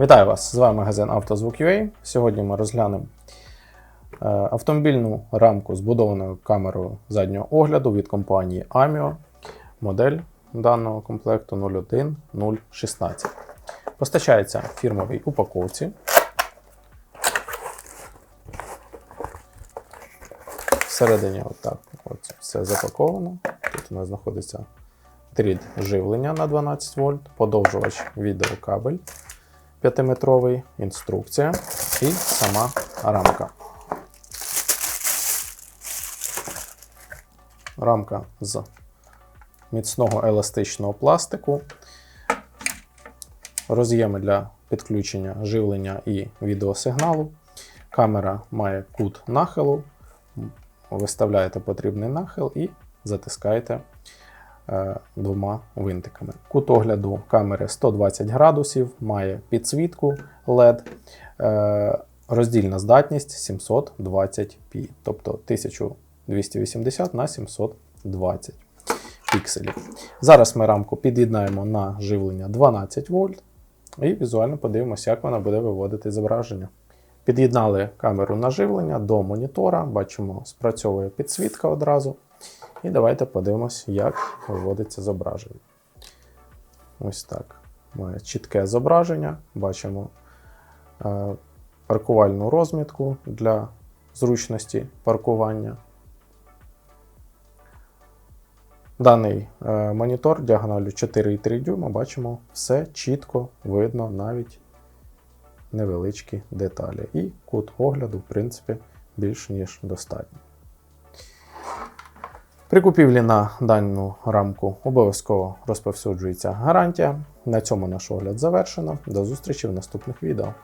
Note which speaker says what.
Speaker 1: Вітаю вас! З вами магазин «Автозвук.UA». Сьогодні ми розглянемо е, автомобільну рамку з будованою камерою заднього огляду від компанії AMIO. Модель даного комплекту 01016. Постачається в фірмовій упаковці. Всередині отак от все запаковано. Тут у нас знаходиться дріт живлення на 12 вольт, подовжувач відеокабель 5-метровий, інструкція і сама рамка. Рамка з міцного еластичного пластику, роз'єми для підключення живлення і відеосигналу. Камера має кут нахилу, виставляєте потрібний нахил і затискаєте двома винтиками. Кут огляду камери 120 градусів, має підсвітку LED, е, роздільна здатність 720p, тобто 1280 на 720 пікселів. Зараз ми рамку під'єднаємо на живлення 12 вольт і візуально подивимося, як вона буде виводити зображення. Під'єднали камеру на живлення до монітора, бачимо, спрацьовує підсвітка одразу. І давайте подивимось, як виводиться зображення. Ось так. Має чітке зображення. Бачимо е, паркувальну розмітку для зручності паркування. Даний е, монітор діагоналю 4,3 дюйма, бачимо, все чітко видно, навіть невеличкі деталі. І кут огляду, в принципі, більш ніж достатньо. При купівлі на дану рамку обов'язково розповсюджується гарантія. На цьому наш огляд завершено. До зустрічі в наступних відео.